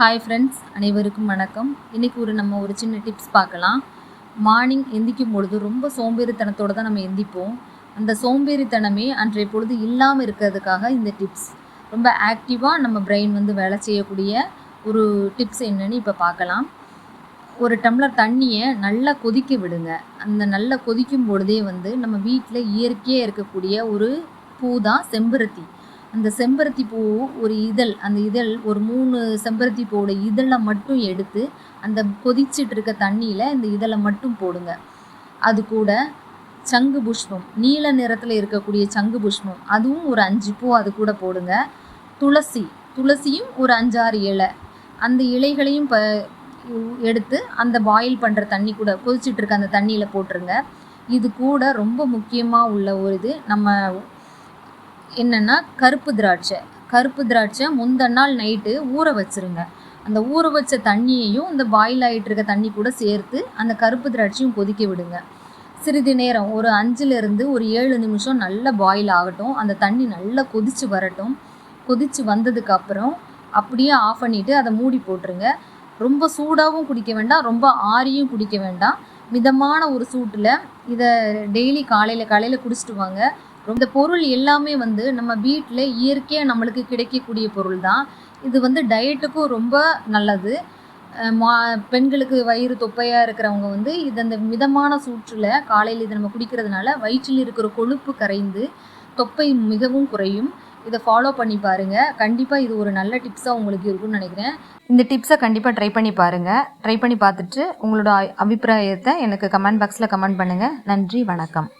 Hi friends அனைவருக்கும் வணக்கம். இன்றைக்கி ஒரு நம்ம ஒரு சின்ன டிப்ஸ் பார்க்கலாம். மார்னிங் எந்திக்கும் பொழுது ரொம்ப சோம்பேறித்தனத்தோடு தான் நம்ம எந்திப்போம். அந்த சோம்பேறித்தனமே அன்றைய பொழுது இல்லாமல் இருக்கிறதுக்காக இந்த டிப்ஸ் ரொம்ப ஆக்டிவாக நம்ம பிரெயின் வந்து வேலை செய்யக்கூடிய ஒரு டிப்ஸ் என்னென்னு இப்போ பார்க்கலாம். ஒரு டம்ளர் தண்ணியை நல்லா கொதிக்க விடுங்க. அந்த நல்லா கொதிக்கும் பொழுதே வந்து நம்ம வீட்டில் இயற்கையாக இருக்கக்கூடிய ஒரு பூ தான் செம்பருத்தி. அந்த செம்பருத்தி பூ ஒரு இதழ் அந்த இதழ் ஒரு மூணு செம்பருத்தி பூவோட இதழை மட்டும் எடுத்து அந்த கொதிச்சிட்டு இருக்க தண்ணியில் இந்த இதழை மட்டும் போடுங்க. அது கூட சங்கு புஷ்பம் நீல நிறத்தில் இருக்கக்கூடிய சங்கு புஷ்பம் அதுவும் ஒரு அஞ்சு பூ அது கூட போடுங்க. துளசி துளசியும் ஒரு அஞ்சாறு இலை அந்த இலைகளையும் ப எடுத்து அந்த பாயில் பண்ணுற தண்ணி கூட கொதிச்சிட்டு இருக்க அந்த தண்ணியில் போட்டுருங்க. இது கூட ரொம்ப முக்கியமாக உள்ள ஒரு இது. நம்ம என்னென்னா கருப்பு திராட்சை. கருப்பு திராட்சை முந்த நாள் நைட்டு ஊற வச்சுருங்க. அந்த ஊற வச்ச தண்ணியையும் இந்த பாயில் ஆகிட்டு இருக்க தண்ணி கூட சேர்த்து அந்த கருப்பு திராட்சையும் கொதிக்க விடுங்க. சிறிது நேரம் ஒரு அஞ்சுலேருந்து ஒரு ஏழு நிமிஷம் நல்லா பாயில் ஆகட்டும். அந்த தண்ணி நல்லா கொதித்து வரட்டும். கொதித்து வந்ததுக்கப்புறம் அப்படியே ஆஃப் பண்ணிவிட்டு அதை மூடி போட்டுருங்க. ரொம்ப சூடாகவும் குடிக்க வேண்டாம் ரொம்ப ஆறியும் குடிக்க வேண்டாம். மிதமான ஒரு சூட்டில் இதை டெய்லி காலையில் காலையில் குடிச்சிட்டு வாங்க. இந்த பொருள் எல்லாமே வந்து நம்ம வீட்டில் இயற்கையாக நம்மளுக்கு கிடைக்கக்கூடிய பொருள் தான் இது வந்து டயட்டுக்கும் ரொம்ப நல்லது. மா பெண்களுக்கு வயிறு தொப்பையாக இருக்கிறவங்க வந்து இது அந்த மிதமான சூற்றில் காலையில் இதை நம்ம குடிக்கிறதுனால வயிற்றில் இருக்கிற கொழுப்பு கரைந்து தொப்பை மிகவும் குறையும். இதை ஃபாலோ பண்ணி பாருங்கள் கண்டிப்பாக இது ஒரு நல்ல டிப்ஸாக உங்களுக்கு இருக்கும்னு நினைக்கிறேன். இந்த டிப்ஸை கண்டிப்பாக ட்ரை பண்ணி பாருங்கள் ட்ரை பண்ணி பார்த்துட்டு உங்களோட அபிப்பிராயத்தை எனக்கு கமெண்ட் பாக்ஸில் கமெண்ட் பண்ணுங்கள் நன்றி வணக்கம்.